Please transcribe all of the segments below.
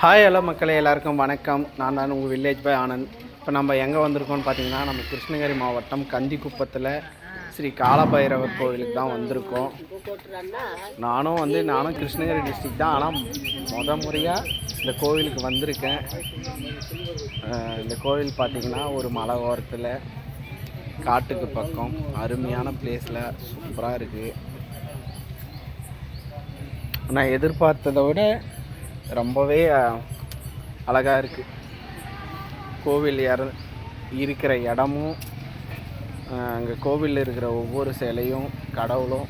Hi hello மக்களே எல்லாருக்கும் வணக்கம். நான் தான் உங்கள் வில்லேஜ் பாய் ஆனந்த். இப்போ நம்ம எங்கே வந்திருக்கோம்னு பார்த்தீங்கன்னா நம்ம கிருஷ்ணகிரி மாவட்டம் கந்திக்குப்பத்தில் ஸ்ரீ காலபைரவர் கோவிலுக்கு தான் வந்திருக்கோம். நானும் வந்து நானும் கிருஷ்ணகிரி டிஸ்ட்ரிக் தான். ஆனால் முத முறையாக இந்த கோவிலுக்கு வந்திருக்கேன். இந்த கோவில் பார்த்தீங்கன்னா ஒரு மலை ஓரத்தில் காட்டுக்கு பக்கம் அருமையான பிளேஸில் சூப்பராக இருக்குது நான் எதிர்பார்த்ததை விட ரொம்பவே அழகாக இருக்குது கோவில் இற இருக்கிற இடமும் அங்கே கோவிலில் இருக்கிற ஒவ்வொரு சிலையும் கடவுளும்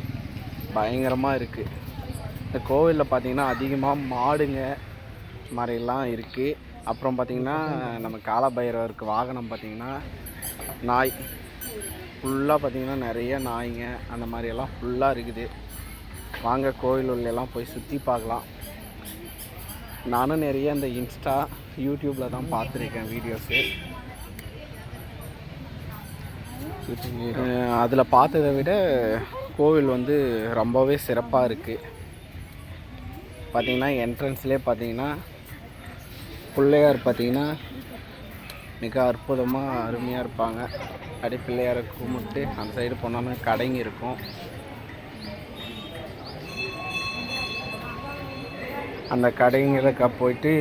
பயங்கரமாக இருக்குது இந்த கோவிலில் பார்த்திங்கன்னா அதிகமாக மாடுங்க மாதிரிலாம் இருக்குது அப்புறம் பார்த்திங்கன்னா நம்ம காலபைரவருக்கு வாகனம் பார்த்திங்கன்னா நாய். ஃபுல்லாக பார்த்திங்கன்னா நிறைய நாய்ங்க அந்த மாதிரியெல்லாம் ஃபுல்லாக இருக்குது. வாங்க கோவில் உள்ளெல்லாம் போய் சுற்றி பார்க்கலாம். நானும் நிறைய இந்த இன்ஸ்டா யூடியூப்பில் தான் பார்த்துருக்கேன் வீடியோஸு அதில் பார்த்ததை விட கோவில் வந்து ரொம்பவே சிறப்பாக இருக்குது பார்த்திங்கன்னா என்ட்ரன்ஸ்லேயே பார்த்தீங்கன்னா பிள்ளையார் பார்த்திங்கன்னா மிக அற்புதமாக அருமையாக இருப்பாங்க. அடி பிள்ளையாரை கும்பிட்டு அந்த சைடு போனோம்னா கடைங்க இருக்கும். அந்த கடைங்களுக்கு போயிட்டு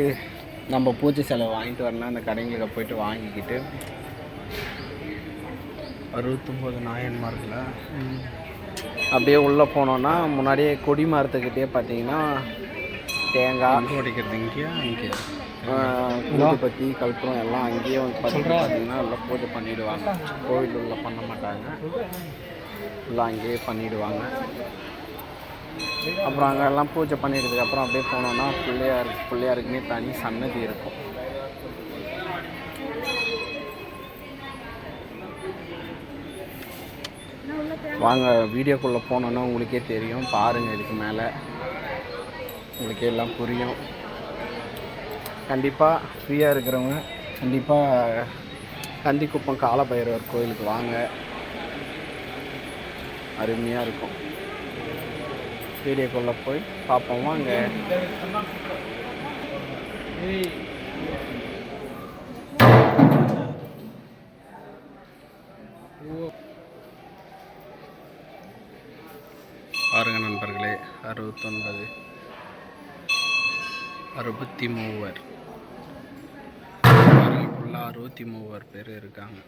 நம்ம பூஜை செலவு வாங்கிட்டு வரலாம் அந்த கடைங்களுக்கு போயிட்டு வாங்கிக்கிட்டு அறுபத்தொம்போது நாயன்மார்களை அப்படியே உள்ளே போனோன்னா முன்னாடியே கொடி மரத்துக்கிட்டே பார்த்தீங்கன்னா தேங்காய் உடைக்கிறது? இங்கேயா? இங்கே பற்றி கல்புரம் எல்லாம் அங்கேயே வந்து பார்த்தீங்கன்னா பார்த்தீங்கன்னா உள்ள பூஜை பண்ணிடுவாங்க. கோவில் உள்ள பண்ண மாட்டாங்க. உள்ள அங்கேயே பண்ணிடுவாங்க. அப்புறம் அங்கே எல்லாம் பூஜை பண்ணிட்டதுக்கு அப்புறம் அப்படியே போனோன்னா பிள்ளையார் பிள்ளையாருக்குமே தனி சன்னதி இருக்கும். வாங்க வீடியோக்குள்ளே போனோன்னா உங்களுக்கே தெரியும். பாருங்கள் இதுக்கு மேலே உங்களுக்கே எல்லாம் புரியும். கண்டிப்பாக ஃப்ரீயாக இருக்கிறவங்க கண்டிப்பாக கந்திக்குப்பம் காலபைரவர் கோயிலுக்கு வாங்க. அருமையாக இருக்கும். வீடியோக்குள்ளே போய் பார்ப்போம். வாங்க. பாருங்க நண்பர்களே அறுபத்தொன்பது. அறுபத்தி மூவர் பாருங்க ஃபுல்லாக அறுபத்தி மூவர் பேர் இருக்காங்க.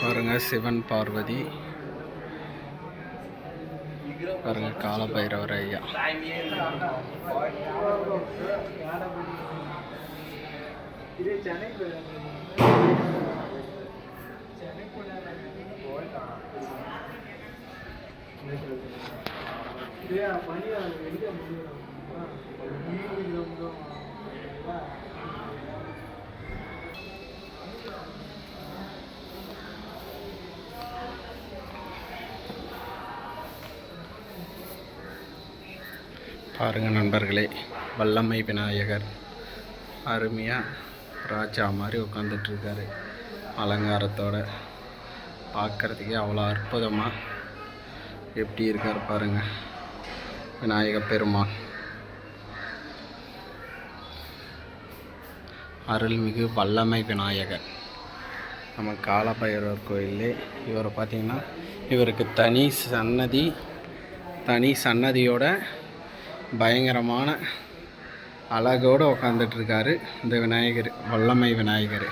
பாருங்க சிவன் பார்வதி. பாருங்க காலபைரவர் ஐயா பாருங்கள் நண்பர்களே வல்லமை விநாயகர். அருமையாக ராஜா மாதிரி உட்காந்துட்ருக்காரு அலங்காரத்தோடு அலங்காரத்தோட பார்க்கறதுக்கே அவ்வளோ அற்புதமாக எப்படி இருக்கார் பாருங்கள் விநாயக பெருமான். அருள்மிகு வல்லமை விநாயகர். நம்ம காலபைரவர் கோயிலே இவரை பார்த்திங்கன்னா இவருக்கு தனி சன்னதி தனி சன்னதியோட பயங்கரமான அழகோடு உக்காந்துட்ருக்காரு இந்த விநாயகர் வல்லமை விநாயகர்.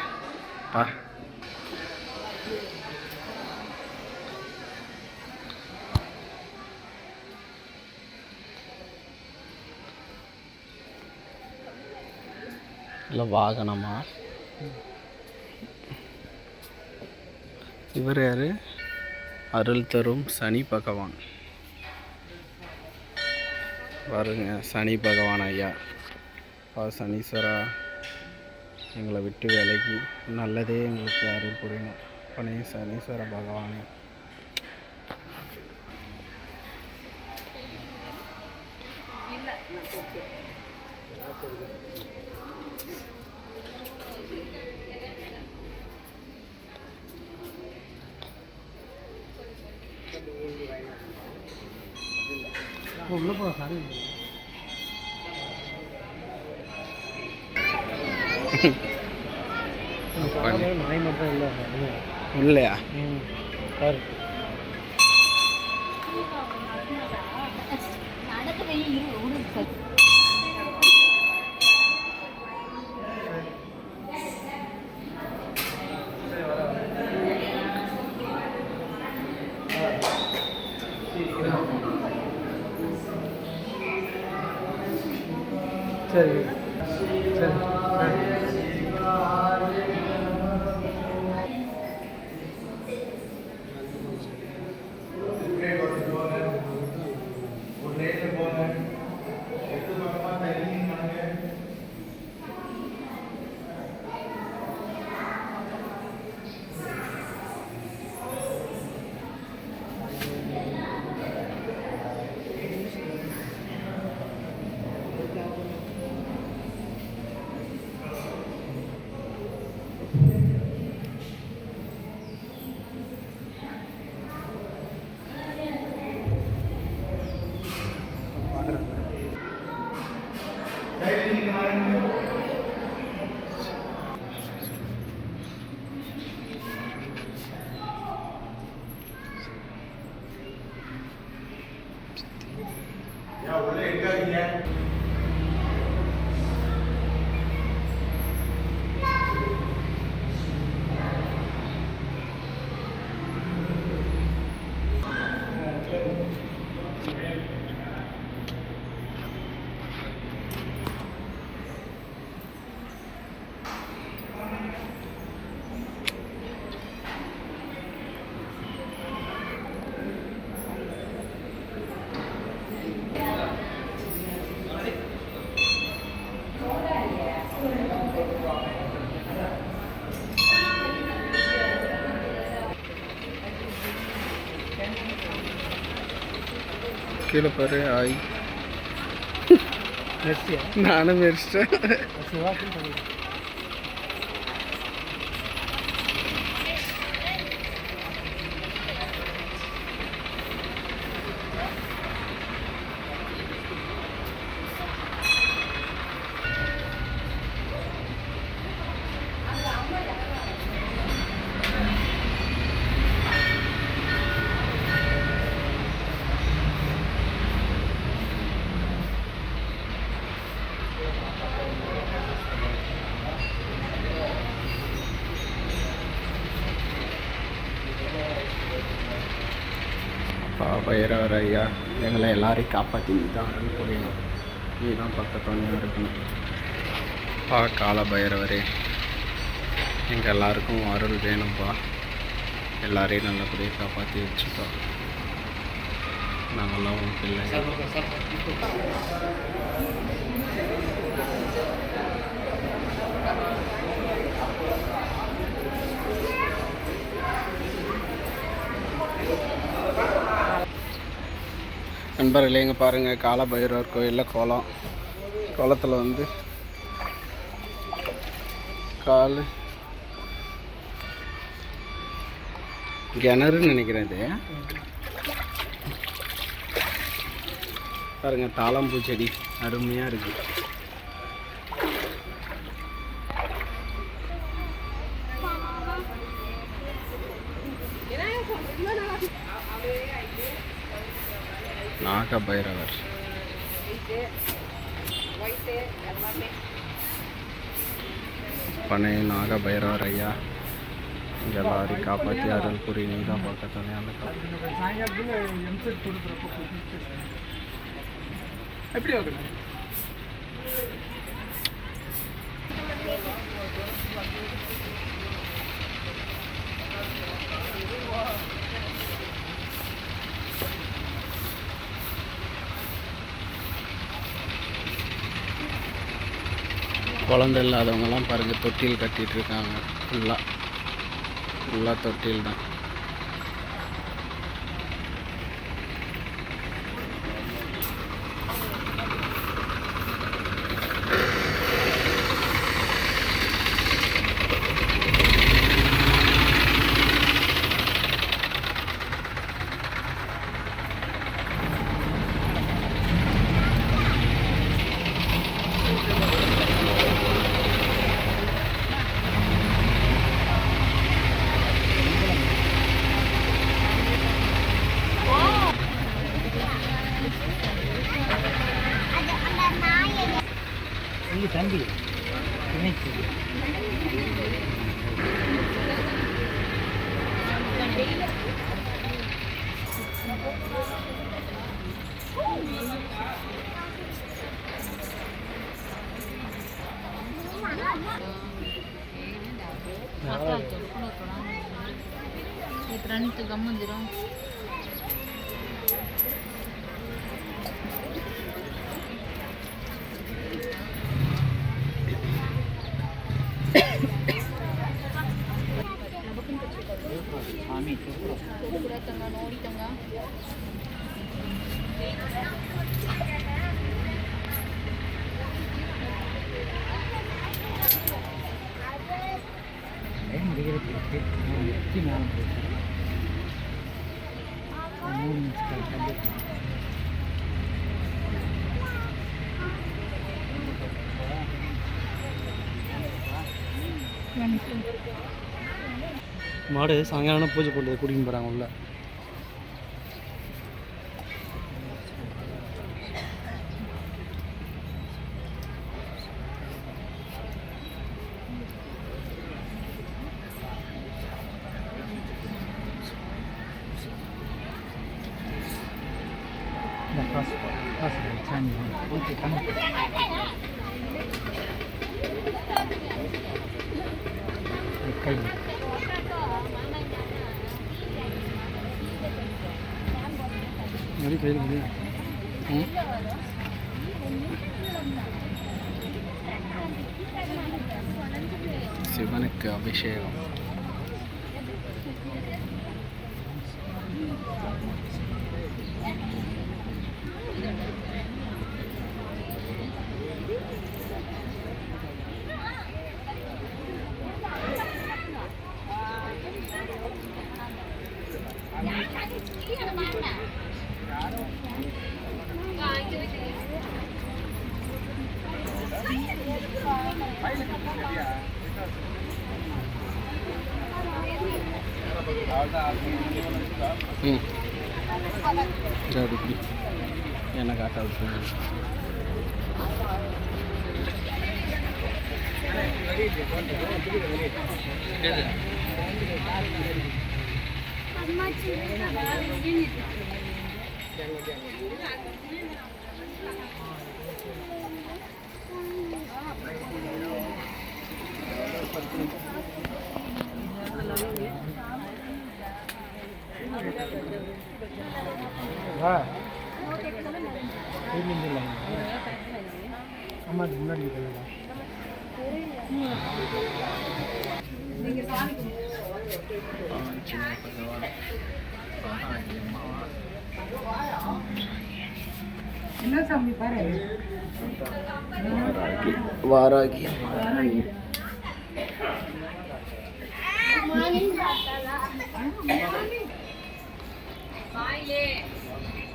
பா. இல்லை வாகனமா? இவர் யார்? அருள் தரும் சனி பகவான். பாருங்க சனி பகவான் ஐயா. பா சனீஸ்வரா எங்களை விட்டு விலகி நல்லதே எங்களுக்கு அருள் புரியணும் பனே சனீஸ்வர பகவானே. உள்ள போ சாரி நாய் மட்டும் இல்லை இல்லையா பாரு. சரி சரி கீழே பாரு ஆய் நானும் மெரிச்சிட்டேன் அப்பா ஐயா எங்களை எல்லாரையும் காப்பாற்றி நீ தான் புரியணும் நீ தான் பக்கத்துணையாக இருக்கணும். பா கால பைரவரே. எங்கள் எல்லாருக்கும் அருள் வேணும்ப்பா எல்லாரையும் நல்லபடியாக காப்பாற்றி வச்சுப்பா நாங்கள்லாம் உன் பிள்ளைங்க. நண்பர்களே இங்கே பாருங்கள் காலபைரவர் கோயிலில் கோலம். கோலத்தில் வந்து கால் கிணறுன்னு நினைக்கிறேன் இது. பாருங்க தாளம்பூ செடி அருமையாக இருக்குது நாக பைரவர் பனைய நாக பைரவர் ஐயா இங்கே எல்லாரையும் காப்பாற்றி அருள் புரி நீ தான் பக்கத்தில் அந்த எப்படி Thank you. குழந்தை இல்லாதவங்கலாம் பாருங்கள் தொட்டில் கட்டிகிட்டு இருக்காங்க. ஃபுல்லாக ஃபுல்லாக தொட்டில் தான். ત્રણની તો ગમું જ રહું மேம் ஓடிட்டோங்க மாடு சாயங்காலம் பூஜை பண்ணுறது குடிக்கும் போகிறாங்க உள்ள మరి కైలు కదా శివనికి అభిషేకం. இப்படி. என்ன காட்ட விட்டுருங்க வா இல்லைங்க இல்லை அம்மா அதுக்கு முன்னாடி இருக்கிறதா சின்ன பகவான் வாராகி அம்மா என்ன சாமி பாரு வாராகி வாராகி அம்மா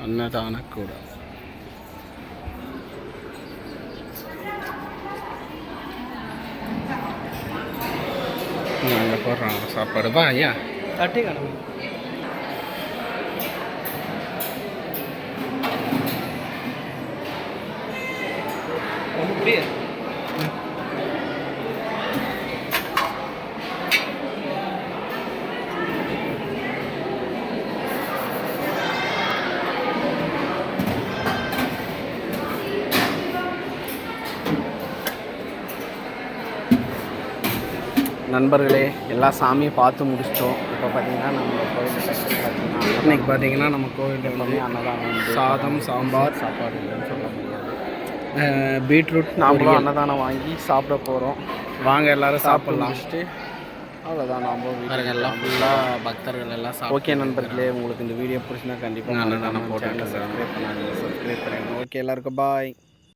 அன்னதான கூட நாங்கள் போடுறோம் சாப்பாடு. வா ஐயா. தட்டி ஒன்று நண்பர்களே எல்லா சாமியும் பார்த்து முடிச்சிட்டோம். இப்போ பார்த்தீங்கன்னா நம்ம கோயில் பார்த்தீங்கன்னா இன்னைக்கு பார்த்தீங்கன்னா நம்ம கோயிலில் வந்து அன்னதானம். சாதம் சாம்பார் சாப்பாடு இல்லைன்னு சொல்ல முடியாது. பீட்ரூட் நாமளும் அன்னதானம் வாங்கி சாப்பிட போகிறோம் வாங்க எல்லாரும் சாப்பிடலாம். அவ்வளோதான் நாம எல்லாம் ஃபுல்லாக பக்தர்கள் எல்லாம் ஓகே நண்பர்களே உங்களுக்கு இந்த வீடியோ பிடிச்சினா கண்டிப்பாக அன்னதானம் போட்டு சப்ஸ்கிரைப் பண்ணாதீங்க. சப்ஸ்கிரைப் பண்ணுங்க. ஓகே எல்லாருக்கும் பாய்